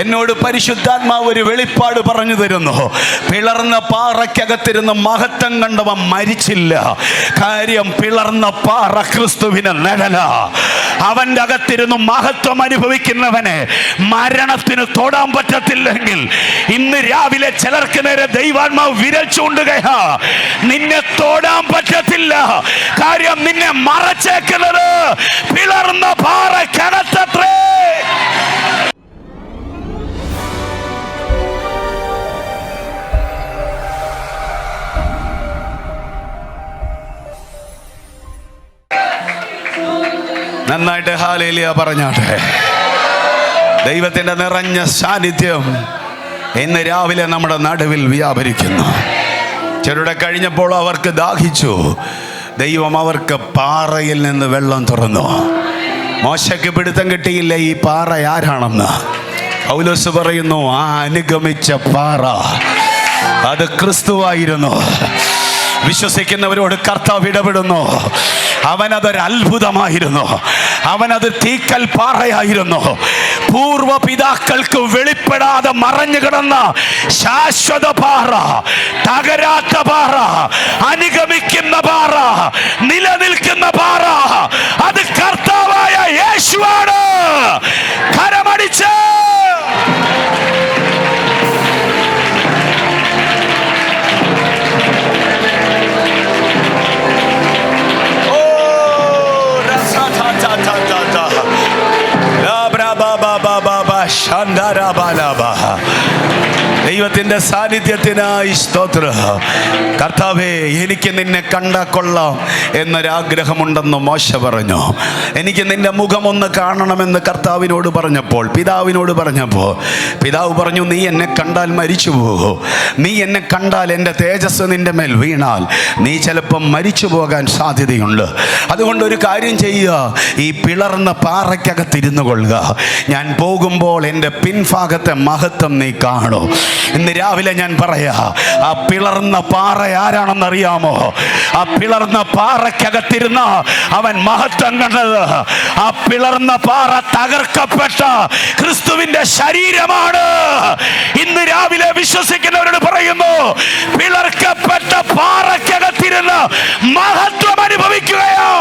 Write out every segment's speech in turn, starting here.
എന്നോട് പരിശുദ്ധാത്മാവ് ഒരു വെളിപ്പാട് പറഞ്ഞു തരുന്നു. പിളർന്ന പാറയ്ക്കകത്തിരുന്ന് മഹത്വം കണ്ടവൻ മരിച്ചില്ല. കാര്യം പിളർന്ന പാറ ക്രിസ്തുവിന് നിഴല അവന്റെ അകത്തിരുന്ന് മഹത്വം അനുഭവിക്കുന്നവനെ മരണത്തിന് തൊടാൻ പറ്റത്തില്ലെങ്കിൽ ഇന്ന് രാവിലെ ചിലർക്ക് നേരെ ദൈവാത്മാവ് വിരൽ ചൂണ്ടുകയാ. നിന്നെ തൊടാൻ പറ്റത്തില്ല. കാര്യം നിന്നെ മറച്ചേക്കുന്നത് പിളർന്ന പാറയ്ക്കകത്തത്രേ. നന്നായിട്ട് ഹാലേലിയ പറഞ്ഞാട്ടെ. ദൈവത്തിന്റെ നിറഞ്ഞ സാന്നിധ്യം ഇന്ന് രാവിലെ നമ്മുടെ നടുവിൽ വ്യാപരിക്കുന്നു. ചെറുടെ കഴിഞ്ഞപ്പോൾ അവർക്ക് ദാഹിച്ചു. ദൈവം അവർക്ക് പാറയിൽ നിന്ന് വെള്ളം തുറന്നു. മോശയ്ക്ക് പിടുത്തം കിട്ടിയില്ല ഈ പാറ ആരാണെന്ന്. പൗലോസ് പറയുന്നു ആ അനുഗമിച്ച പാറ അത് ക്രിസ്തുവായിരുന്നു. വിശ്വസിക്കുന്നവരോട് കർത്താവ് ഇടപെടുന്നു. അവനതൊരു അത്ഭുതമായിരുന്നു. അവനത് തീക്കൽ പാറയായിരുന്നു. പൂർവ പിതാക്കൾക്ക് വെളിപ്പെടാതെ മറഞ്ഞു കിടന്ന ശാശ്വത പാറ തകരാത്ത പാറ അനുഗമിക്കുന്ന പാറ നിലനിൽക്കുന്ന പാറ അത് കർത്താവായ യേശുവാണ്. കരമടിച്ച്. शानदार आबाला बाहा ദൈവത്തിന്റെ സാന്നിധ്യത്തിനായി സ്തോത്ര. കർത്താവേ എനിക്ക് നിന്നെ കണ്ടാ കൊള്ളാം എന്നൊരാഗ്രഹമുണ്ടെന്ന് മോശ പറഞ്ഞു. എനിക്ക് നിന്റെ മുഖം ഒന്ന് കാണണമെന്ന് കർത്താവിനോട് പറഞ്ഞപ്പോൾ പിതാവിനോട് പറഞ്ഞപ്പോൾ പിതാവ് പറഞ്ഞു നീ എന്നെ കണ്ടാൽ മരിച്ചു പോകൂ. നീ എന്നെ കണ്ടാൽ എന്റെ തേജസ് നിന്റെ മേൽ വീണാൽ നീ ചിലപ്പം മരിച്ചു പോകാൻ സാധ്യതയുണ്ട്. അതുകൊണ്ട് ഒരു കാര്യം ചെയ്യുക. ഈ പിളർന്ന പാറയ്ക്കകത്തിരുന്നു കൊള്ളുക. ഞാൻ പോകുമ്പോൾ എന്റെ പിൻഭാഗത്തെ മഹത്വം നീ കാണൂ. ഇന്ന് രാവിലെ ഞാൻ പറയാ ആ പിളർന്ന പാറ ആരാണെന്നറിയാമോ? ആ പിളർന്ന പാറയ്ക്കകത്തിരുന്ന അവൻ മഹത്വം കണ്ടത്. ആ പിളർന്ന പാറ തകർക്കപ്പെട്ട ക്രിസ്തുവിന്റെ ശരീരമാണ്. ഇന്ന് രാവിലെ വിശ്വസിക്കുന്നവരോട് പറയുന്നു പിളർക്കപ്പെട്ട പാറയ്ക്കകത്തിരുന്ന് മഹത്വം അനുഭവിക്കുകയോ.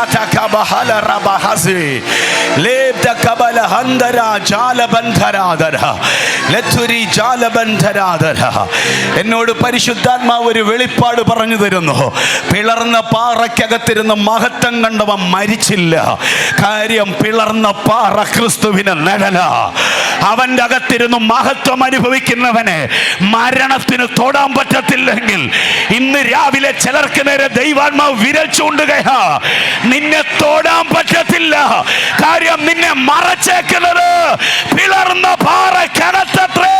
kata kabahala rabahazi. Le Kabala ഹന്തര ജാലബന്ധരാധര. ലത്തുരി ജാലബന്ധരാധര. എന്നോട് പരിശുദ്ധാത്മാവ് ഒരു വെളിപ്പാട് പറഞ്ഞു തരുന്നു. പിളർന്ന പാറയ്ക്കകത്തിരുന്ന് മഹത്വം കണ്ടവൻ മരിച്ചില്ല. കാര്യം പിളർന്ന പാറ ക്രിസ്തുവിന് നിഴല അവന്റെ അകത്തിരുന്ന് മഹത്വം അനുഭവിക്കുന്നവനെ മരണത്തിന് തൊടാൻ പറ്റത്തില്ലെങ്കിൽ ഇന്ന് രാവിലെ ചിലർക്ക് നേരെ ദൈവാത്മാവ് വിരൽ ചൂണ്ടുകയാ. നിന്നെ തോടാൻ പറ്റത്തില്ല. കാര്യം നിന്നെ മറച്ചേക്കുന്നത്. പിളർന്ന പാറ കനത്തത്രേ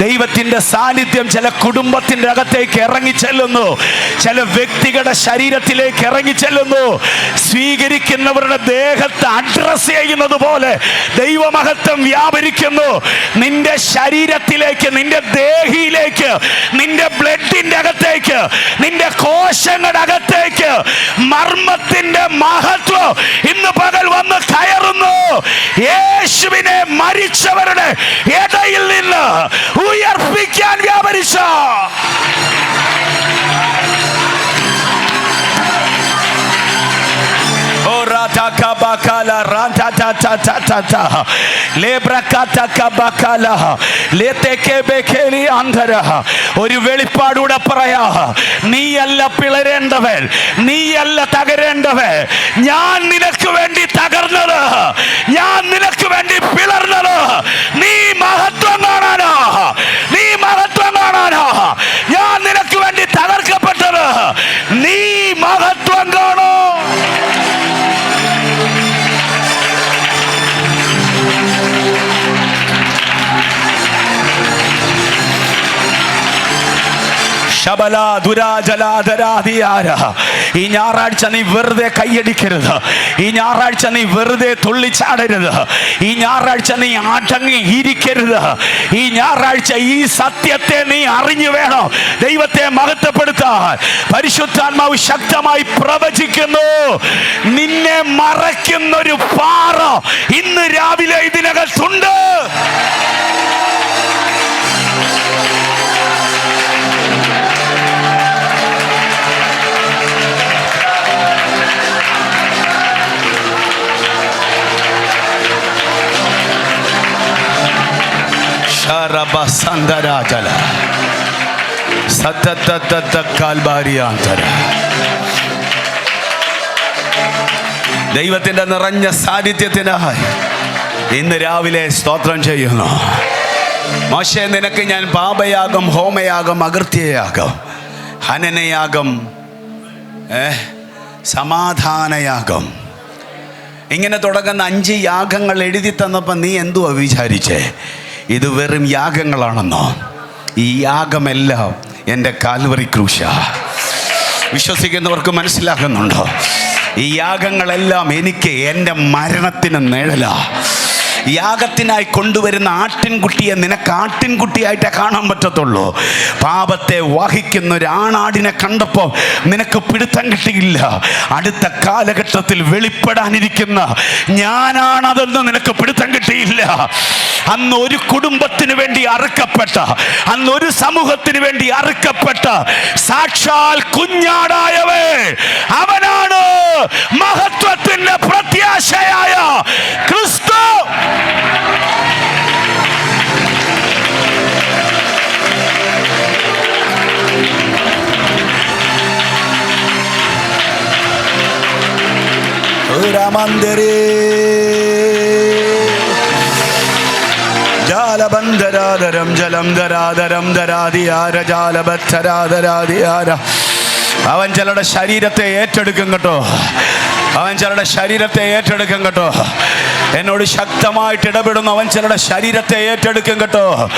ദൈവത്തിന്റെ സാന്നിധ്യം ചില കുടുംബത്തിന്റെ അകത്തേക്ക് ഇറങ്ങിച്ചെല്ലുന്നു. ചില വ്യക്തികളുടെ ശരീരത്തിലേക്ക് ഇറങ്ങിച്ചെല്ലുന്നു. സ്വീകരിക്കുന്നവരുടെ ദേഹത്തെ അഡ്രസ് ചെയ്യുന്നത് പോലെ ദൈവമഹത്വം വ്യാപരിക്കുന്നു. നിന്റെ ശരീരത്തിലേക്ക് നിന്റെ ദേഹിയിലേക്ക് നിന്റെ ബ്ലഡിന്റെ അകത്തേക്ക് നിന്റെ കോശങ്ങളുടെ അകത്തേക്ക് മർമ്മത്തിന്റെ മഹത്വം ഇന്ന് പകൽ വന്ന് കയറുന്നു. യേശുവിനെ മരിച്ചവരുടെ ഇടയിൽ നിന്ന് ഉയർപ്പിക്കാൻ വ്യാപരിച്ച Oradakabakala rantatatatata. Lebrakatakabakala. ഒരു വെളിപ്പാടൂടെ പറയാ നീയല്ല പിളരേണ്ടവൻ നീയല്ല തകരേണ്ടവൻ ഞാൻ നിനക്ക് വേണ്ടി തകർന്നത് ഞാൻ നിനക്ക് വേണ്ടി പിളർന്നത് നീ മഹത്വം കാണാനാ നീ മഹത്വം കാണാനാ ഞാൻ നിനക്ക് വേണ്ടി തകർക്കപ്പെട്ടത് ഈ ഞായറാഴ്ച നീ വെറുതെ കൈയടിക്കരുത്. ഈ ഞായറാഴ്ച നീ വെറുതെ തുള്ളിച്ചാടരുത്. ഈ ഞായറാഴ്ച നീ ആട്ടങ്ങി ഇരിക്കരുത്. ഈ ഞായറാഴ്ച ഈ സത്യത്തെ നീ അറിഞ്ഞു വേണം. ദൈവത്തെ മഹത്വപ്പെടുത്താൻ. പരിശുദ്ധാത്മാവ് ശക്തമായി പ്രവചിക്കുന്നു. നിന്നെ മറയ്ക്കുന്നൊരു പാറ ഇന്ന് രാവിലെ ഇതിനകത്തുണ്ട്. ദൈവത്തിന്റെ നിറഞ്ഞ സാന്നിധ്യത്തിനായി ഇന്ന് രാവിലെ സ്തോത്രം ചെയ്യുന്നു. മോശെ നിനക്ക് ഞാൻ പാപയാഗം ഹോമയാഗം അകൃത്യയാഗം ഹനനയാഗം സമാധാനയാഗം. ഇങ്ങനെ തുടങ്ങുന്ന അഞ്ച് യാഗങ്ങൾ എഴുതി തന്നപ്പോൾ നീ എന്തുവാ വിചാരിച്ചേ? ഇത് വെറും യാഗങ്ങളാണെന്നോ? ഈ യാഗമെല്ലാം എന്റെ കാൽവറി ക്രൂശ. വിശ്വസിക്കുന്നവർക്ക് മനസ്സിലാക്കുന്നുണ്ടോ ഈ യാഗങ്ങളെല്ലാം എനിക്ക് എന്റെ മരണത്തിന് നിഴലാ യാഗത്തിനായി കൊണ്ടുവരുന്ന ആട്ടിൻകുട്ടിയെ നിനക്ക് ആട്ടിൻകുട്ടിയായിട്ടേ കാണാൻ പറ്റത്തുള്ളൂ. പാപത്തെ വഹിക്കുന്ന ഒരു ആണാടിനെ കണ്ടപ്പോൾ നിനക്ക് പിടുത്തം കിട്ടിയില്ല. അടുത്ത കാലഘട്ടത്തിൽ വെളിപ്പെടാനിരിക്കുന്ന ഞാനാണതെന്ന് നിനക്ക് പിടുത്തം കിട്ടിയില്ല. അന്ന് ഒരു കുടുംബത്തിന് വേണ്ടി അറുക്കപ്പെട്ട അന്ന് ഒരു സമൂഹത്തിന് വേണ്ടി അറുക്കപ്പെട്ട സാക്ഷാൽ കുഞ്ഞാടായവേ അവനാണ് മഹത്വത്തിന്റെ പ്രത്യാശയായ ക്രിസ്തു. ജാലബന്ധരാധരം ജലം ധരാധരം ധരാധിയാര ജാലബദ്ധരാധരാധിയാര. അവൻ ചിലരുടെ ശരീരത്തെ ഏറ്റെടുക്കും കേട്ടോ. അവൻ ചിലരുടെ ശരീരത്തെ ഏറ്റെടുക്കും കേട്ടോ. എന്നോട് ശക്തമായിട്ട് ഇടപെടുന്നു അവൻ ചിലരുടെ ശരീരത്തെ ഏറ്റെടുക്കും കേട്ടോ.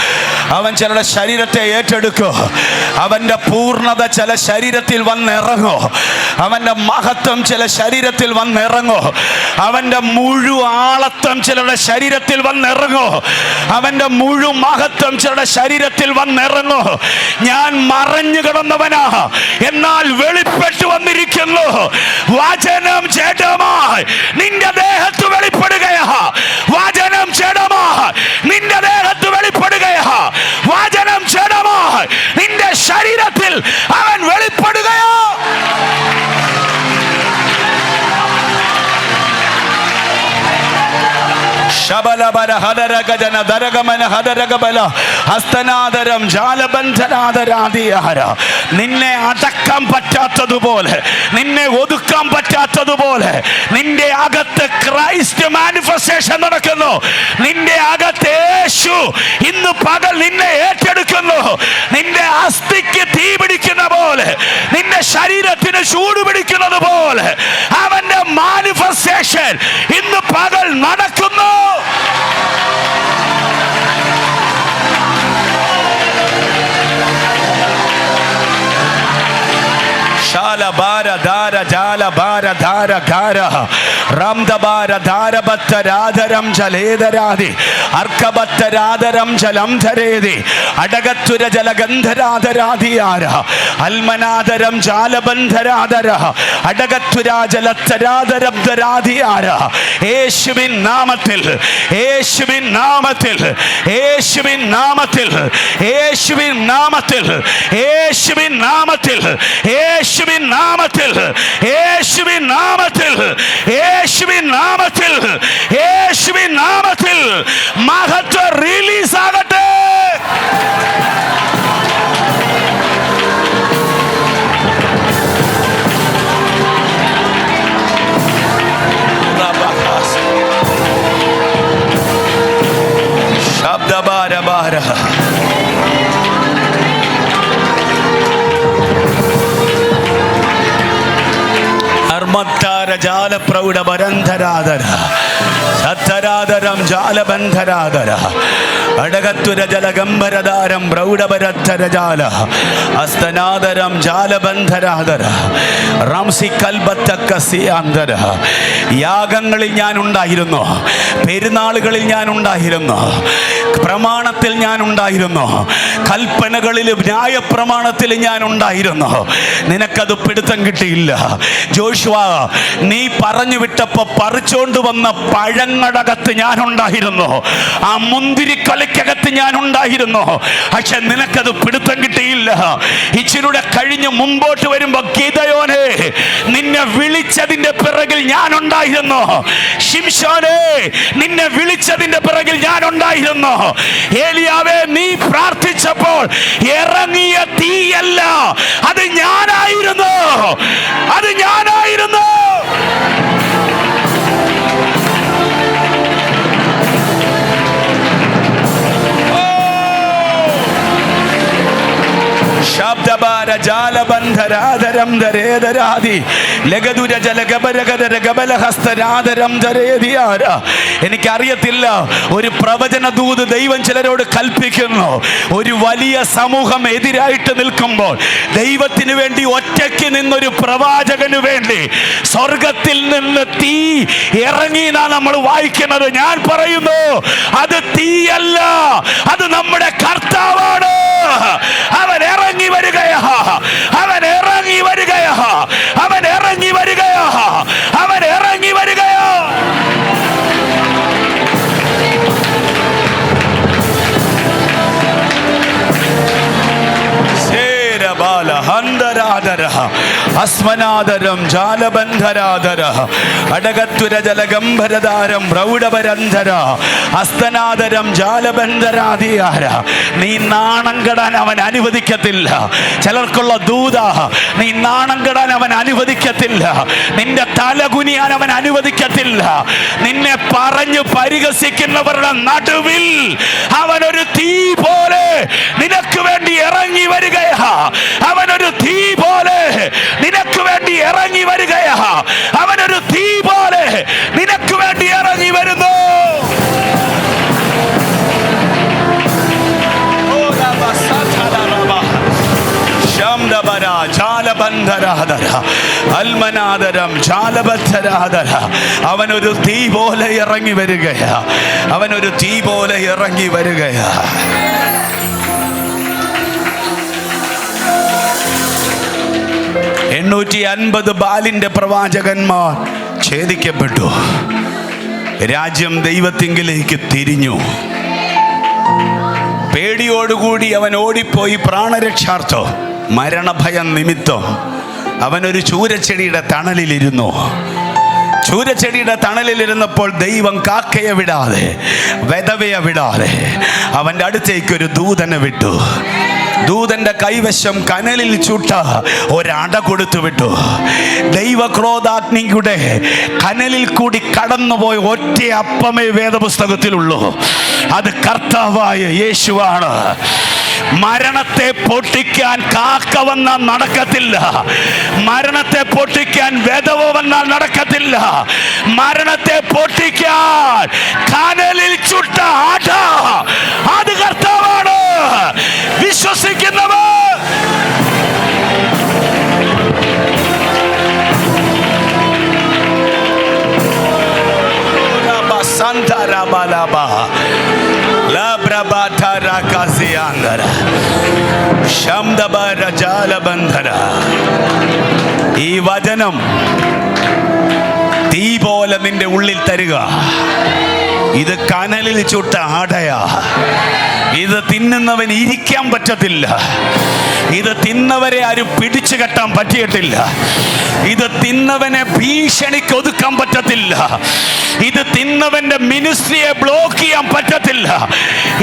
അവൻ ചിലരുടെ ശരീരത്തെ ഏറ്റെടുക്കോ. അവന്റെ പൂർണത ചില ശരീരത്തിൽ വന്നിറങ്ങോ. അവന്റെ മഹത്വം ചില ശരീരത്തിൽ വന്നിറങ്ങോ. അവന്റെ മുഴു ആളത്വം ചിലരുടെ ശരീരത്തിൽ വന്നിറങ്ങോ. അവന്റെ മുഴു മഹത്വം ചിലരുടെ ശരീരത്തിൽ വന്നിറങ്ങോ. ഞാൻ മറഞ്ഞു കിടന്നവനാ. എന്നാൽ വെളിപ്പെട്ടു വന്നിരിക്കുന്നു. വചനം ചേട്ടമായി നിന്റെ ദേഹത്ത് വെളിപ്പെടുകയാ. വാചനം ചേടമാ നിന്റെ ഹദരഗജന ദരഗമന ഹദരഗബല ഹസ്തനാദരം ജാലബന്ധനാദരാദിയാര നിന്നെ അടക്കം പറ്റാത്തതുപോലെ നിന്നെ ഒതുക്കാൻ പറ്റാത്തതുപോലെ നിന്റെ അകത്ത് ക്രൈസ്റ്റ് മാനിഫെസ്റ്റേഷൻ നടക്കുന്നു. നിന്റെ അകത്ത് യേശു ഇന്ന് പകൽ നിന്നെ ഏറ്റെടുക്കുന്നു. നിന്റെ അസ്ഥിക്ക് തീ പിടിക്കുന്ന പോലെ നിന്റെ ശരീരത്തിന് ചൂട് പിടിക്കുന്നത് പോലെ അവന്റെ മാനിഫെസ്റ്റേഷൻ ഇന്ന് പകൽ നടക്കുന്നു. ശാല ധാര ജാല ധാര ഘാര റംദബാര ധാരബത്ത രാധരം ജലേതരാതി അർക്കബത്ത രാധരം ജലം ധരേതി അടകത്തുര ജലഗന്ധരാധരാധിയാര. അൽമനാദരം ജാലബന്ധരാധര അടകത്തുരാ ജലത്തരാധരബ്ദരാധിയാര യേശുവിൻ നാമത്തിൽ യേശുവിൻ നാമത്തിൽ യേശുവിൻ നാമത്തിൽ യേശുവിൻ നാമത്തിൽ യേശുവിൻ നാമത്തിൽ യേശുവിൻ നാമത്തിൽ യേശുവിൻ നാമത്തിൽ യേശുവിൻ നാമത്തിൽ യേശുവിൻ നാമത്തിൽ മഹത്വ റിലീസ് ആകട്ടെ ശബ്ദഭാര ധർമ്മത്താര ജാലപ്രൗഢ പരന്ധരാധര സത്തരാധരം ജാലബന്ധരാധര. അടകത്തുര ജലഗംഭരധാരം പ്രൗഢപരത്തരജാല അസ്തനാദരം ജാലബന്ധരാധര റംസി കൽബത്തക്കസിയാന്തര യാഗങ്ങളിൽ ഞാൻ ഉണ്ടായിരുന്നു പെരുന്നാളുകളിൽ ഞാൻ ഉണ്ടായിരുന്നു പ്രമാണത്തിൽ ഞാൻ ഉണ്ടായിരുന്നു കൽപ്പനകളിലും ന്യായപ്രമാണത്തിൽ ഞാൻ ഉണ്ടായിരുന്നു. നിനക്കത് പിടുത്തം കിട്ടിയില്ല. ജോഷുവ നീ പറഞ്ഞു വിട്ടപ്പോ പറിച്ചോണ്ട് വന്ന പഴങ്ങടകത്ത് ഞാൻ ഉണ്ടായിരുന്നു. ആ മുന്തിരിക്കൊലയ്ക്കകത്ത് ഞാൻ ഉണ്ടായിരുന്നു. പക്ഷെ നിനക്കത് പിടുത്തം കിട്ടിയില്ല. ഇച്ചിരൂടെ കഴിഞ്ഞ് മുമ്പോട്ട് വരുമ്പോ ഗീതയോനെ നിന്നെ വിളിച്ചതിന്റെ പിറകിൽ ഞാൻ ഉണ്ടായിരുന്നു. ഷിംഷോനെ നിന്നെ വിളിച്ചതിന്റെ പിറകിൽ ഞാൻ ഉണ്ടായിരുന്നു. ഏലിയാവേ നീ പ്രാർത്ഥിച്ചപ്പോൾ ഇറങ്ങിയ തീയല്ല. അത് ഞാനായിരുന്നു. അത് ഞാനായിരുന്നു. എനിക്കറിയത്തില്ല. ഒരു പ്രവചന ദൂത് ദൈവം ചിലരോട് കൽപ്പിക്കുന്നു. ഒരു വലിയ സമൂഹം എതിരായിട്ട് നിൽക്കുമ്പോൾ ദൈവത്തിന് വേണ്ടി ഒറ്റയ്ക്ക് നിന്നൊരു പ്രവാചകന് വേണ്ടി സ്വർഗത്തിൽ നിന്ന് തീ ഇറങ്ങി നമ്മൾ വായിക്കുന്നത്. ഞാൻ പറയുന്നു അത് തീയല്ല. അത് നമ്മുടെ കർത്താവാണ്. അവൻ ഇറങ്ങി വരികയാ. അവൻ ഇറങ്ങി വരികയാ. അസ്മനാദരം ജാലബന്ധരാധര അടകത്തുര ജലഗംഭരധാരം പ്രൗഢപരന്ധര അസ്തനാദരം ജാലബന്ധരാധിയാര നീ നാണം കെടാൻ അവൻ അനുവദിക്കത്തില്ല. ചിലർക്കുള്ള ദൂത നീ നാണം കെടാൻ അവൻ അനുവദിക്കത്തില്ല. നിന്റെ തല കുനിയാൻ അവൻ അനുവദിക്കത്തില്ല. നിന്നെ പറഞ്ഞു പരിഹസിക്കുന്നവരുടെ നടുവിൽ അവനൊരു തീ പോലെ നിനക്ക് വേണ്ടി ഇറങ്ങി വരികയാ. അവനൊരു തീ പോലെ നിനക്ക് വേണ്ടി ഇറങ്ങി വരികയാ. അവനൊരു തീ പോലെ നിനക്ക് വേണ്ടി ഇറങ്ങി വരുന്നു. ജാലബന്ധരാധര അൽമനാദരം ജാലബദ്ധരാധര അവനൊരു തീ പോലെ ഇറങ്ങി വരികയാ. അവനൊരു തീ പോലെ ഇറങ്ങി വരികയാ. എണ്ണൂറ്റി അൻപത് ബാലിന്റെ പ്രവാചകന്മാർ ഛേദിക്കപ്പെട്ടു. രാജ്യം ദൈവത്തിങ്കിലേക്ക് തിരിഞ്ഞു. പേടിയോടുകൂടി അവൻ ഓടിപ്പോയി പ്രാണരക്ഷാർത്ഥം മരണഭയം നിമിത്തം അവനൊരു ചൂരച്ചെടിയുടെ തണലിലിരുന്നു. ചൂരച്ചെടിയുടെ തണലിലിരുന്നപ്പോൾ ദൈവം കാക്കയെ വിടാതെ വെതവയെ വിടാതെ അവന്റെ അടുത്തേക്ക് ഒരു ദൂതനെ വിട്ടു. ദൂതന്റെ കൈവശം കനലിൽ ചുട്ട ഒരട കൊടുത്തു വിട്ടു. ദൈവക്രോധാഗ്നിയുടെ കനലിൽ കൂടി കടന്നുപോയ ഒറ്റ അപ്പമേ വേദപുസ്തകത്തിലുള്ളൂ. അത് കർത്താവായ യേശുവാണ്. മരണത്തെ പൊട്ടിക്കാൻ കാക്ക വന്നാൽ നടക്കത്തില്ല. മരണത്തെ പൊട്ടിക്കാൻ വേദവ വന്നാൽ നടക്കത്തില്ല. മരണത്തെ പൊട്ടിക്കാൻ കനലിൽ ചുട്ട ആട അത് കർത്താവാണ്. വിശ്വസിക്കുന്നവർ. Santarabalaba. Labrabatarakaziandara. ശബ്ദബരജാലബന്ധര ഈ വചനം തീ പോലെ നിന്റെ ഉള്ളിൽ തരിക ഇത് കനലിൽ ചുട്ട ആടയാ ഇത് തിന്നുന്നവൻ ഇരിക്കാൻ പറ്റത്തില്ല. ഇത് തിന്നവരെ ആരും പിടിച്ചു കെട്ടാൻ പറ്റിയിട്ടില്ല. ഇത് തിന്നവനെ ഭീഷണിക്ക് ഒതുക്കാൻ പറ്റത്തില്ല. ഇത് തിന്നവന്റെ മിനിസ്ട്രിയെ ബ്ലോക്ക് ചെയ്യാൻ പറ്റത്തില്ല.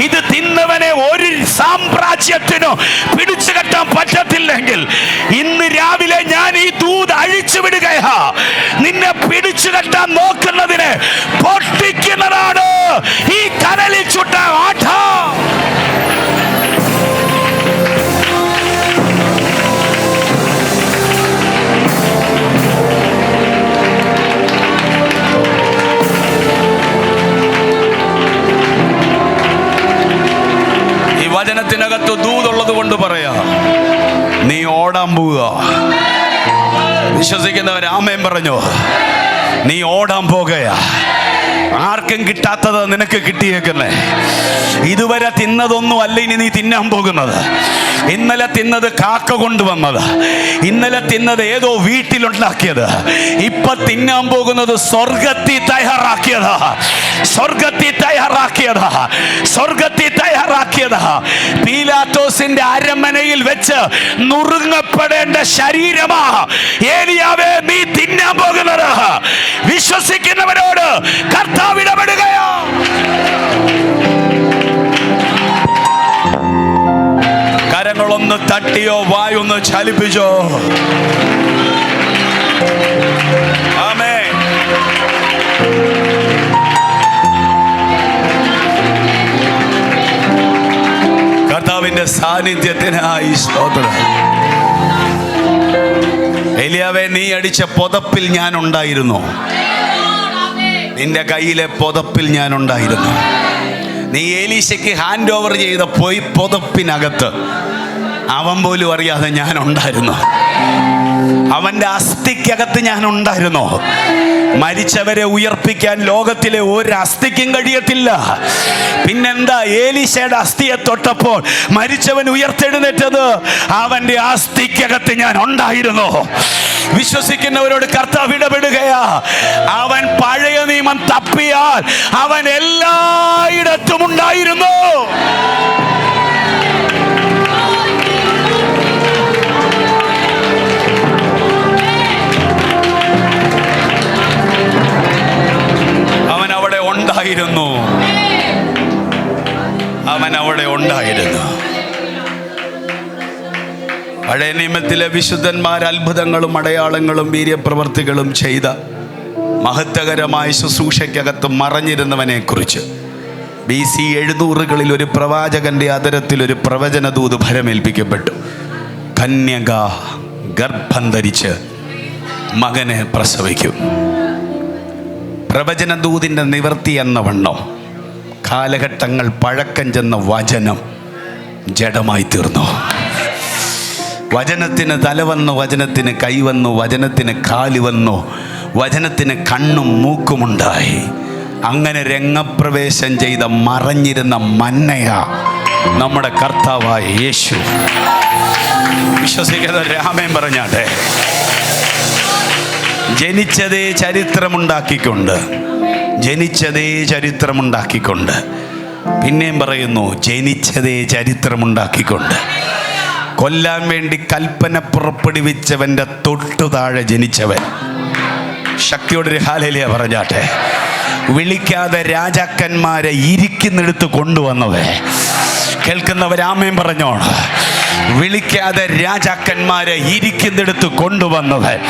ഇത് തിന്നവനെ ഒരു സാമ്രാജ്യത്തിനോ പിടിച്ചു കെട്ടാൻ പറ്റത്തില്ലെങ്കിൽ ഇന്ന് രാവിലെ ഞാൻ ഈ ദൂത് അഴിച്ചു വിടുകയാ. നിന്നെ പിടിച്ചു കെട്ടാൻ നോക്കുന്നതിന് പൊട്ടിക്കുന്നതാണ് ഈ കനലിൽ ചുട്ട ആഠ വചനത്തിനകത്ത് ദൂതുള്ളത് കൊണ്ട് പറയാ നീ ഓടാൻ പോവുക. വിശ്വസിക്കുന്നവർ ആമേൻ പറഞ്ഞു. നീ ഓടാൻ പോകുക ആർക്കും കിട്ടാത്തത് നിനക്ക് കിട്ടിയേക്കുന്നേ. ഇതുവരെ തിന്നതൊന്നും അല്ല ഇനി നീ തിന്നാൻ പോകുന്നത്. ഇന്നലെ തിന്നത് കാക്ക കൊണ്ടുവന്നത്. ഇന്നലെ തിന്നത് ഏതോ വീട്ടിലുണ്ടാക്കിയത്. ഇപ്പൊ തിന്നാൻ പോകുന്നത് സ്വർഗത്തിൽ തയ്യാറാക്കിയതാ. സ്വർഗത്തിൽ തയ്യാറാക്കിയതാ. സ്വർഗത്തിൽ തയ്യാറാക്കിയതാ. പീലാത്തോസിന്റെ അരമനയിൽ വെച്ച് നുറുങ്ങപ്പെടേണ്ട ശരീരമാ. ഏലിയാവേ നീ തിന്നാൻ പോകുന്നത്. വിശ്വസിക്കുന്നവരോട് കർത്താവ് ഇടപെടുകയോ. കരങ്ങളൊന്ന് തട്ടിയോ വായൊന്ന് ചലിപ്പിച്ചോ. ആമേ കർത്താവിന്റെ സാന്നിധ്യത്തിനായി സ്തോത്രം. എലിയാവെ നീ അടിച്ച പുതപ്പിൽ ഞാൻ ഉണ്ടായിരുന്നു. നിന്റെ കയ്യിലെ പുതപ്പിൽ ഞാൻ ഉണ്ടായിരുന്നു. നീ ഏലീശയ്ക്ക് ഹാൻഡ് ഓവർ ചെയ്ത പോയി പുതപ്പിനകത്ത് അവൻ പോലും അറിയാതെ ഞാൻ ഉണ്ടായിരുന്നു. അവന്റെ അസ്ഥിക്കകത്ത് ഞാൻ ഉണ്ടായിരുന്നു? മരിച്ചവരെ ഉയർപ്പിക്കാൻ ലോകത്തിലെ ഒരു അസ്ഥിക്കും കഴിയത്തില്ല. പിന്നെന്താ? ഏലീശയുടെ അസ്ഥിയെ തൊട്ടപ്പോൾ മരിച്ചവൻ ഉയർത്തെഴുന്നേറ്റത് അവന്റെ അസ്ഥിക്കകത്ത് ഞാൻ ഉണ്ടായിരുന്നു. വിശ്വസിക്കുന്നവരോട് കർത്താവ് ഇടപെടുകയാ. അവൻ പഴയ നിയമം തപ്പിയാൽ അവൻ എല്ലായിടത്തും ഉണ്ടായിരുന്നു. ഉണ്ടായിരുന്നു. അവൻ അവിടെ ഉണ്ടായിരുന്നു. പഴയ നിയമത്തിലെ വിശുദ്ധന്മാർ അത്ഭുതങ്ങളും അടയാളങ്ങളും വീര്യപ്രവർത്തികളും ചെയ്ത മഹത്വകരമായ ശുശ്രൂഷയ്ക്കകത്ത് മറഞ്ഞിരുന്നവനെ കുറിച്ച് ബി സി എഴുന്നൂറുകളിൽ ഒരു പ്രവാചകന്റെ അതരത്തിൽ ഒരു പ്രവചനദൂത് ഭരമേൽപ്പിക്കപ്പെട്ടു കന്യക ഗർഭം ധരിച്ച് മകനെ പ്രസവിക്കും. പ്രവചനദൂതിന്റെ നിവൃത്തി എന്ന വണ്ണം. കാലഘട്ടങ്ങൾ പഴക്കം ചെന്ന വചനം ജഡമായി തീർന്നു. വചനത്തിന് തലവന്നു വചനത്തിന് കൈ വന്നു വചനത്തിന് കാൽ വന്നു വചനത്തിന് കണ്ണും മൂക്കുമുണ്ടായി അങ്ങനെ രംഗപ്രവേശം ചെയ്ത മറഞ്ഞിരുന്ന മന്നയ നമ്മുടെ കർത്താവായ യേശു. വിശ്വസിക്കുന്ന രാമൻ പറഞ്ഞാട്ടെ? ജനിച്ചതേ ചരിത്രമുണ്ടാക്കിക്കൊണ്ട് ജനിച്ചതേ ചരിത്രമുണ്ടാക്കിക്കൊണ്ട് പിന്നെയും പറയുന്നു ജനിച്ചതേ ചരിത്രമുണ്ടാക്കിക്കൊണ്ട്. കൊല്ലാൻ വേണ്ടി കൽപ്പന പുറപ്പെടുവിച്ചവന്റെ തൊട്ടു താഴെ ജനിച്ചവൻ. ശക്തിയോടൊരു ഹാലലിയ പറഞ്ഞാട്ടെ. വിളിക്കാതെ രാജാക്കന്മാരെ ഇരിക്കുന്നിടത്ത് കൊണ്ടുവന്നവേ കേൾക്കുന്നവരാമയും പറഞ്ഞോണം. വിളിക്കാതെ രാജാക്കന്മാരെ ഇരിക്കുന്നിടത്ത് കൊണ്ടുവന്നത്.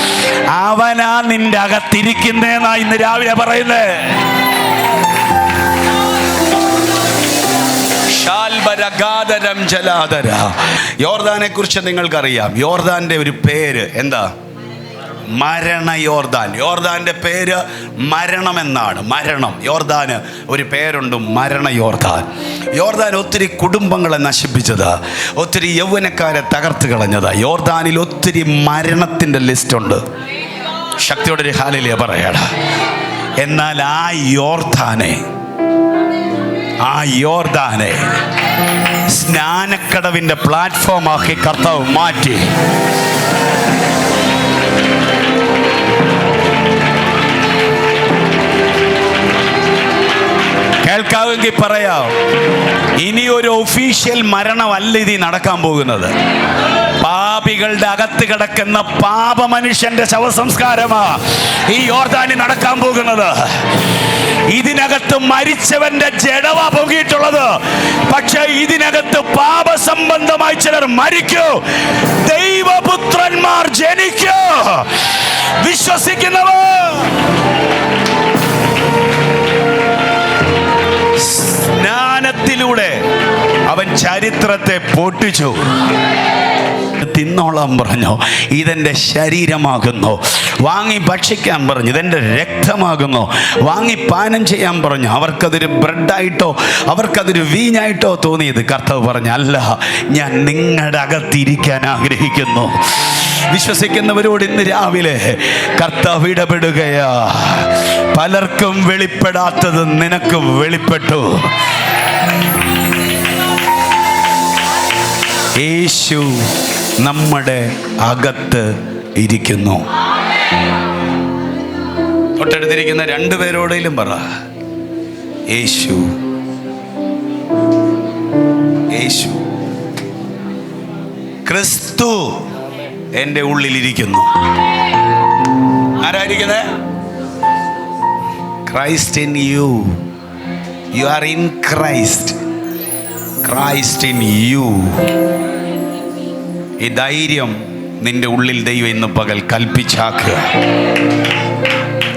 അവനാ നിന്റെ അകത്തിരിക്കുന്നേന്നാ ഇന്ന് രാവിലെ പറയുന്നേ. ശാൽബരഗാധരം ജലാധര യോർദാനെ കുറിച്ച് നിങ്ങൾക്കറിയാം. യോർദാന്റെ ഒരു പേര് എന്താ? മരണ യോർദാൻ. യോർദാന്റെ പേര് മരണമെന്നാണ്. മരണം. യോർദാന് ഒരു പേരുണ്ട് മരണ യോർദാൻ. യോർദാൻ ഒത്തിരി കുടുംബങ്ങളെ നശിപ്പിച്ചത്. ഒത്തിരി യൗവനക്കാരെ തകർത്ത് കളഞ്ഞത്. യോർദാനിൽ ഒത്തിരി മരണത്തിന്റെ ലിസ്റ്റുണ്ട് ശക്തിയുടെ ഒരു ഹാലിലേ പറയട. എന്നാൽ ആ യോർദാനെ ആ യോർദാനെ സ്നാനക്കടവിന്റെ പ്ലാറ്റ്ഫോമാക്കി കർത്താവ് മാറ്റി. കേൾക്കാമെങ്കിൽ പറയാം. ഇനി ഒരു ഒഫീഷ്യൽ മരണമല്ല ഇത് നടക്കാൻ പോകുന്നത്. പാപികളുടെ അകത്ത് കിടക്കുന്ന പാപ മനുഷ്യന്റെ ശവസംസ്കാരമാ ഈ യോർദാനി നടക്കാൻ പോകുന്നത്. ഇതിനകത്ത് മരിച്ചവന്റെ ജഡവ പൊങ്ങിയിട്ടുള്ളത്. പക്ഷെ ഇതിനകത്ത് പാപ സംബന്ധമായി ചിലർ മരിക്കൂ. ദൈവപുത്രന്മാർ ജനിക്കൂ. വിശ്വസിക്കുന്നവർ ചരിത്രത്തെ പൊട്ടിച്ചു. തിന്നോളാൻ പറഞ്ഞു. ഇതെന്റെ ശരീരമാകുന്നു. വാങ്ങി ഭക്ഷിക്കാൻ പറഞ്ഞു. ഇതെന്റെ രക്തമാകുന്നു. വാങ്ങി പാനം ചെയ്യാൻ പറഞ്ഞു. അവർക്കതൊരു ബ്രെഡായിട്ടോ അവർക്കതൊരു വീഞ്ഞായിട്ടോ തോന്നിയത് കർത്താവ് പറഞ്ഞു അല്ല ഞാൻ നിങ്ങളുടെ അകത്തിരിക്കാൻ ആഗ്രഹിക്കുന്നു. വിശ്വസിക്കുന്നവരോട് ഇന്ന് രാവിലെ കർത്താവ് ഇടപെടുകയാ. പലർക്കും വെളിപ്പെടാത്തത് നിനക്ക് വെളിപ്പെട്ടു. യേശു നമ്മുടെ അകത്ത് ഇരിക്കുന്നു. തൊട്ടടുത്തിരിക്കുന്ന രണ്ടുപേരോടെങ്കിലും പറ. യേശു. യേശു. ക്രിസ്തു എന്റെ ഉള്ളിലിരിക്കുന്നു. ആരായിരിക്കുന്നത് Christ in you. You are in Christ. Christ in you. ഈ ധൈര്യം നിന്റെ ഉള്ളിൽ ദൈവം ഇന്ന് പകൽ കൽപ്പിച്ചാക്കുക.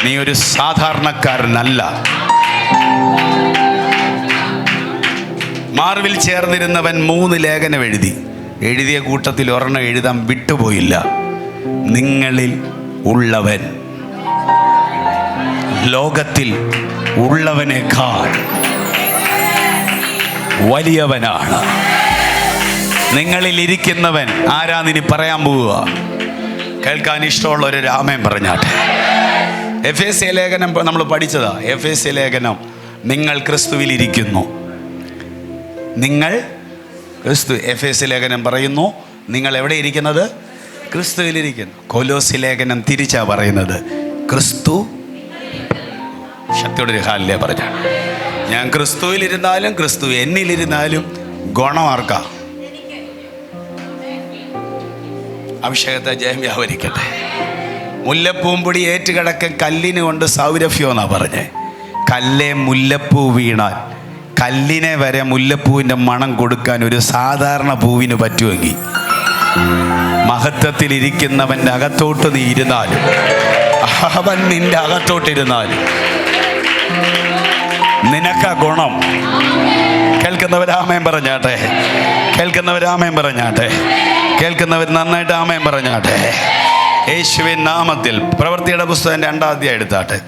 നീ ഒരു സാധാരണക്കാരനല്ല. മാർവിൽ ചേർന്നിരുന്നവൻ മൂന്ന് ലേഖനം എഴുതി. എഴുതിയ കൂട്ടത്തിൽ ഒരെണ്ണം എഴുതാൻ വിട്ടുപോയില്ല. നിങ്ങളിൽ ഉള്ളവൻ ലോകത്തിൽ ഉള്ളവനേക്കാൾ വലിയവനാണ്. നിങ്ങളിൽ ഇരിക്കുന്നവൻ ആരാന്നിനി പറയാൻ പോവുക? കേൾക്കാൻ ഇഷ്ടമുള്ള ഒരു രാമയം പറഞ്ഞാട്ടെ. എഫ് എസ് എ ലേഖനം നമ്മൾ പഠിച്ചതാ. എഫ് എസ് എ ലേഖനം. നിങ്ങൾ ക്രിസ്തുവിലിരിക്കുന്നു. നിങ്ങൾ ക്രിസ്തു എഫ് എസ് ലേഖനം പറയുന്നു. നിങ്ങൾ എവിടെ ഇരിക്കുന്നത് ക്രിസ്തുവിലിരിക്കുന്നു. കൊലോസി ലേഖനം തിരിച്ചാ പറയുന്നത്. ക്രിസ്തു ശക്തിയുടെ ഒരു ഹാലിലെ പറഞ്ഞ. ഞാൻ ക്രിസ്തുവിലിരുന്നാലും ക്രിസ്തു എന്നിലിരുന്നാലും ഗുണം ആർക്കാ? അഭിഷേകത്തെ ജയം വ്യാപരിക്കട്ടെ. മുല്ലപ്പൂമ്പൊടി ഏറ്റുകിടക്കൻ കല്ലിന് കൊണ്ട് സൗരഭ്യം എന്നാ പറഞ്ഞേ. കല്ലേ മുല്ലപ്പൂ വീണാൽ കല്ലിനെ വരെ മുല്ലപ്പൂവിന്റെ മണം കൊടുക്കാൻ ഒരു സാധാരണ പൂവിന് പറ്റുമെങ്കിൽ മഹത്വത്തിലിരിക്കുന്നവന്റെ അകത്തോട്ട് നീ ഇരുന്നാലും അവൻ നിന്റെ അകത്തോട്ടിരുന്നാലും നിനക്ക ഗുണം. കേൾക്കുന്നവരാമയം പറഞ്ഞാട്ടെ. കേൾക്കുന്നവരാമയം പറഞ്ഞാട്ടെ. കേൾക്കുന്നവർ നന്നായിട്ട് ആമയം പറഞ്ഞാട്ടെ. യേശുവിൻ നാമത്തിൽ പ്രവൃത്തിയുടെ പുസ്തകം രണ്ടാം അധ്യായം എടുത്താട്ടെ.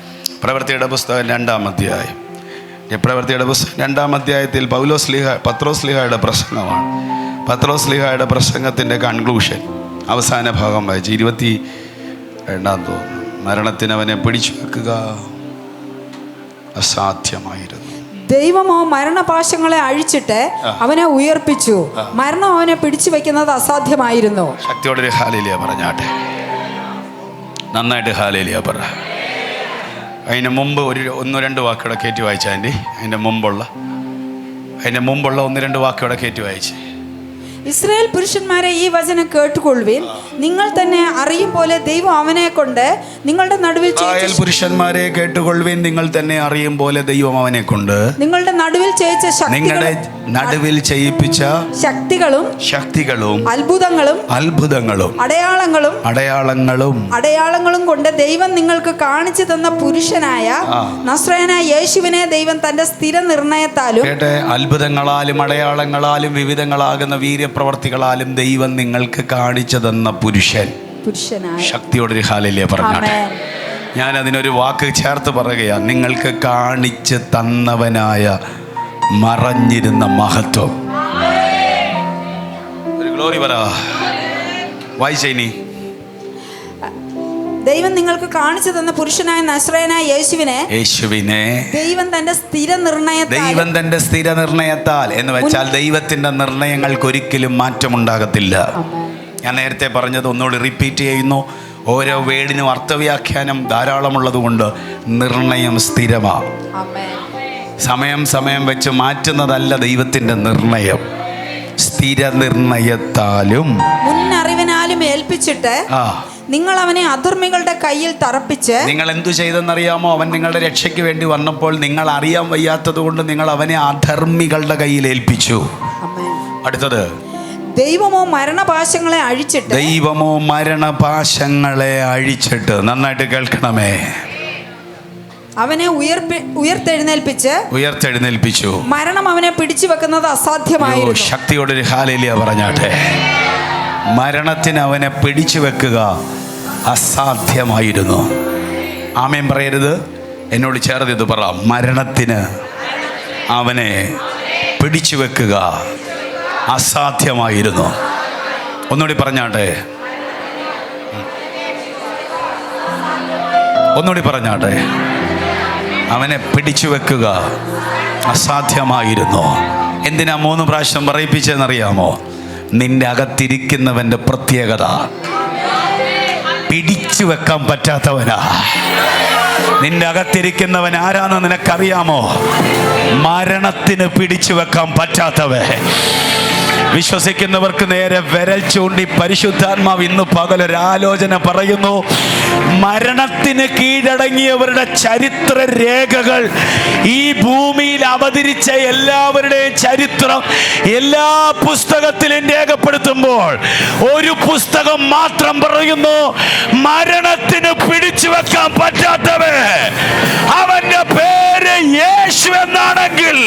പ്രവൃത്തിയുടെ പുസ്തകം രണ്ടാം അധ്യായം. പ്രവൃത്തിയുടെ പുസ്തകം രണ്ടാം അധ്യായത്തിൽ പൗലോസ് ലിഹ പത്രോസ് ലിഹയുടെ പ്രസംഗമാണ്. പത്രോസ് ലിഹയുടെ പ്രസംഗത്തിന്റെ കൺക്ലൂഷൻ അവസാന ഭാഗം വായിച്ച് ഇരുപത്തി രണ്ടാം തോന്നുന്നു മരണത്തിനവനെ പിടിച്ചു വെക്കുക അസാധ്യമായിരുന്നു. ദൈവമോ മരണപാശങ്ങളെ അഴിച്ചിട്ട് അവനെ ഉയർപ്പിച്ചു. മരണം അവനെ പിടിച്ചു വെക്കുന്നത് അസാധ്യമായിരുന്നു. ശക്തിയോടെ ഒരു ഹാലേലിയ പറഞ്ഞാട്ടെ. നന്നായിട്ട് ഹാലേലിയ പറ. അതിന് മുമ്പ് ഒരു ഒന്ന് രണ്ട് വാക്കുകളെ കയറ്റി വായിച്ചാന്റെ അതിന്റെ മുമ്പുള്ള അതിന്റെ മുമ്പുള്ള ഒന്ന് രണ്ട് വാക്കുകളെ കയറ്റി വായിച്ച് ഇസ്രായേൽ പുരുഷന്മാരെ ഈ വചനം കേട്ടുകൊള്ളുവിൻ. നിങ്ങൾ തന്നെ അറിയും പോലെ ദൈവം അവനെ കൊണ്ട് നിങ്ങളുടെ നടുവിൽ ഇസ്രായേൽ പുരുഷന്മാരെ കേട്ടുകൊള്ളുവിൻ. നിങ്ങൾ തന്നെ അറിയും പോലെ ദൈവം അവനെ കൊണ്ട്. നിങ്ങളുടെ നടുവിൽ ചെയ്യിച്ച നിങ്ങളുടെ നടുവിൽ ചെയ്യിപ്പിച്ച ശക്തികളും ശക്തികളും അത്ഭുതങ്ങളും അത്ഭുതങ്ങളും അടയാളങ്ങളും അടയാളങ്ങളും അടയാളങ്ങളും കൊണ്ട് ദൈവം നിങ്ങൾക്ക് കാണിച്ചു തന്ന പുരുഷനായ. നസ്രയനായ യേശുവിനെ ദൈവം തന്റെ സ്ഥിര നിർണയത്താലും അത്ഭുതങ്ങളാലും അടയാളങ്ങളാലും വിവിധങ്ങളാകുന്ന വീര്യപ്രവർത്തികളാലും ദൈവം നിങ്ങൾക്ക് കാണിച്ചു തന്ന പുരുഷൻ ശക്തിയോടൊരു ഹാലില്ലേ പറഞ്ഞാട്ടെ. ഞാൻ അതിനൊരു വാക്ക് ചേർത്ത് പറയുകയാണ് നിങ്ങൾക്ക് കാണിച്ച് തന്നവനായ മറഞ്ഞിരുന്ന മഹത്വം. ഒരു ഗ്ലോറി പറ. വായിച്ചേനി ദൈവം നിങ്ങൾക്ക് കാണിച്ചു തന്ന പുരുഷനായ നസ്രയനായ യേശുവിനെ യേശുവിനെ ദൈവം തന്റെ സ്ഥിര നിർണയത്താൽ ദൈവം തന്റെ സ്ഥിര നിർണയത്താൽ എന്ന് വെച്ചാൽ ദൈവത്തിന്റെ നിർണയങ്ങൾക്ക് ഒരിക്കലും മാറ്റമുണ്ടാകത്തില്ല. ഞാൻ നേരത്തെ പറഞ്ഞത് ഒന്നുകൂടി റിപ്പീറ്റ് ചെയ്യുന്നു. ഓരോ വേടിനും അർത്ഥവ്യാഖ്യാനം ധാരാളമുള്ളതുകൊണ്ട് നിർണയം സ്ഥിരമാണ് സമയം സമയം വെച്ച് മാറ്റുന്നതല്ല ദൈവത്തിന്റെ നിർണയം. സ്ഥിര നിർണയത്താലും മുന്നറിവിനാലും ഏൽപ്പിച്ചിട്ട് ആ. നിങ്ങൾ അവനെ അധർമ്മികളുടെ കയ്യിൽ തറപ്പിച്ച് നിങ്ങൾ എന്തു ചെയ്തെന്നറിയാമോ? അവൻ നിങ്ങളുടെ രക്ഷയ്ക്ക് വേണ്ടി വന്നപ്പോൾ നിങ്ങൾ അറിയാൻ വയ്യാത്തത് കൊണ്ട് നിങ്ങൾ അവനെ അധർമ്മികളുടെ കയ്യിൽ ഏൽപ്പിച്ചു. അടുത്തത്. ദൈവമോ മരണപാശങ്ങളെ അഴിച്ചിട്ട് ദൈവമോ മരണപാശങ്ങളെ അഴിച്ചിട്ട്. നന്നായിട്ട് കേൾക്കണമേ. അവനെ ഉയർപ്പി ഉയർത്തെഴുന്നേൽപ്പിച്ച് ഉയർത്തെഴുന്നേൽപ്പിച്ചു. മരണം അവനെ പിടിച്ചു വെക്കുന്നത് അസാധ്യമായി അസാധ്യമായിരുന്നു ശക്തിയോടൊരു ഹാലേലിയ പറഞ്ഞാട്ടെ. മരണത്തിന് അവനെ പിടിച്ചു വെക്കുക അസാധ്യമായിരുന്നു. ആമയം പറയരുത്. എന്നോട് ചേർത്ത് ഇത് പറ. മരണത്തിന് അവനെ പിടിച്ചു വെക്കുക അസാധ്യമായിരുന്നു. ഒന്നുകൂടി പറഞ്ഞാട്ടെ. ഒന്നുകൂടി പറഞ്ഞാട്ടെ. അവനെ പിടിച്ചു വെക്കുക അസാധ്യമായിരുന്നു. എന്തിനാ മൂന്ന് പ്രാവശ്യം പറയിപ്പിച്ചതെന്നറിയാമോ? നിന്റെ അകത്തിരിക്കുന്നവന്റെ പ്രത്യേകത. പിടിച്ചു വെക്കാൻ പറ്റാത്തവനാ. നിന്റെ അകത്തിരിക്കുന്നവൻ ആരാന്ന് നിനക്കറിയാമോ? മരണത്തിന് പിടിച്ചു വെക്കാൻ പറ്റാത്തവൻ. വിശ്വസിക്കുന്നവർക്ക് നേരെ വിരൽ ചൂണ്ടി പരിശുദ്ധാത്മാവ് ഇന്ന് പകലൊരാലോചന പറയുന്നു. മരണത്തിന് കീഴടങ്ങിയവരുടെ ചരിത്ര രേഖകൾ ഈ ഭൂമിയിൽ അവതരിച്ച എല്ലാവരുടെയും ചരിത്രം എല്ലാ പുസ്തകത്തിലും രേഖപ്പെടുത്തുമ്പോൾ ഒരു പുസ്തകം മാത്രം പറയുന്നു മരണത്തിന് പിടിച്ചു വെക്കാൻ പറ്റാത്തവൻ അവന്റെ പേര് യേശു എന്നാണെങ്കിൽ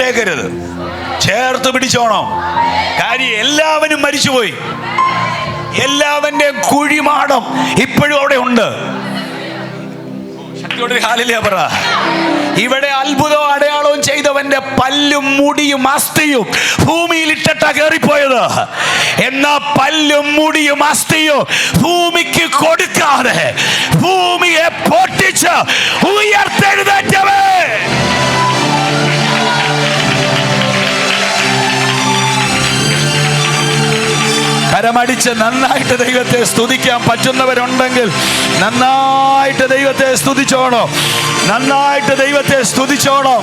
വിട്ടേക്കരുത്. ചേർത്ത് പിടിച്ചോണം. കാര്യം എല്ലാവരും മരിച്ചുപോയി. എല്ലാവന്റെ കുഴിമാടം ഇപ്പോഴും അവിടെ ഉണ്ട്. ഇവിടെ അത്ഭുതവും അടയാളവും ചെയ്തവന്റെ പല്ലും മുടിയും അസ്ഥിയും ഭൂമിയിൽ ഇട്ടിട്ടാ കയറിപ്പോയത് എന്നാ പല്ലും മുടിയും അസ്ഥിയും ഭൂമിക്ക് കൊടുക്കാതെ ഭൂമിയെ പൊട്ടിച്ച് ഉയർത്തെഴുന്നേറ്റവേ. കരമടിച്ച് നന്നായിട്ട് ദൈവത്തെ സ്തുതിക്കാൻ പറ്റുന്നവരുണ്ടെങ്കിൽ നന്നായിട്ട് ദൈവത്തെ സ്തുതിച്ചോണോ. നന്നായിട്ട് ദൈവത്തെ സ്തുതിച്ചോണോ.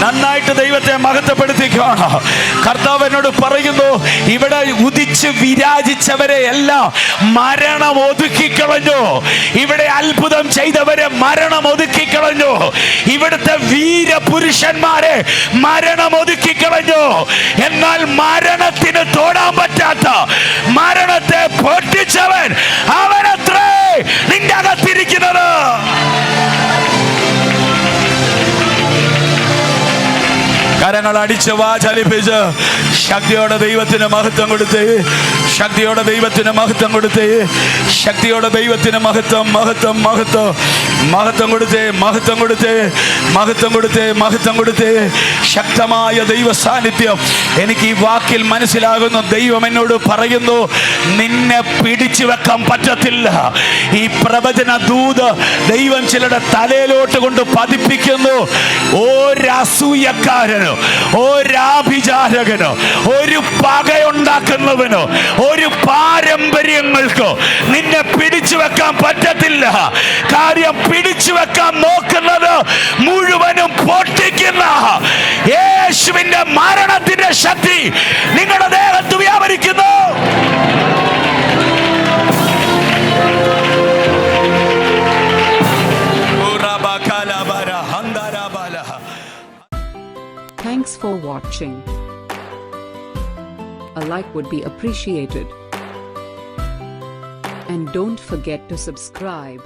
നന്നായിട്ട് ദൈവത്തെ മഹത്വപ്പെടുത്തിക്കാണ് കർത്താവ് എന്നോട് പറയുന്നു ഇവിടെ ഉദിച്ച് വിരാജിച്ചവരെ എല്ലാം മരണം ഒതുക്കിക്കളഞ്ഞു. ഇവിടെ അത്ഭുതം ചെയ്തവരെ മരണം ഒതുക്കിക്കളഞ്ഞു. ഇവിടുത്തെ വീരപുരുഷന്മാരെ മരണം ഒതുക്കിക്കളഞ്ഞു. എന്നാൽ മരണത്തിന് തോടാൻ പറ്റാത്ത മരണത്തെ പൊട്ടിച്ചവൻ അവനത്രേ നിന്റെ അകത്തിരിക്കുന്നത്. കരങ്ങൾ അടിച്ച് വാചലിപ്പിച്ച് ശക്തിയോടെ ദൈവത്തിന് മഹത്വം കൊടുത്തേ. ശക്തിയോടെ ദൈവത്തിന് മഹത്വം കൊടുത്തേ. ശക്തിയോടെ ദൈവത്തിന് മഹത്വം മഹത്വം മഹത്വം. മഹത്വം കൊടുത്തേ മഹത്വം കൊടുത്തേ മഹത്വം കൊടുത്തേ മഹത്വം കൊടുത്തേ. ശക്തമായ ദൈവ സാന്നിധ്യം എനിക്ക് ഈ വാക്കിൽ മനസ്സിലാകുന്ന. ദൈവം എന്നോട് പറയുന്നു നിന്നെ പിടിച്ചു വെക്കാൻ പറ്റത്തില്ല. ഈ പ്രവചന ദൂത് ദൈവം ചിലരുടെ തലയിലോട്ട് കൊണ്ട് പതിപ്പിക്കുന്നു. ഒരസൂയക്കാരനോ ഒരാഭിചാരകനോ? ഒരു പകയുണ്ടാക്കുന്നവനോ? ഒരു പാരമ്പര്യങ്ങൾക്കോ? നിന്നെ പിടിച്ചു വെക്കാൻ പറ്റത്തില്ല. കാര്യം പിടിച്ചു വെക്കാൻ നോക്കുന്നത് മുഴുവനും പൊട്ടിക്കുന്ന യേശുവിന്റെ മരണത്തിന്റെ ശക്തി നിങ്ങളുടെ ദേഹത്ത് വ്യാപരിക്കുന്നു. Thanks for watching. A like would be appreciated. And don't forget to subscribe.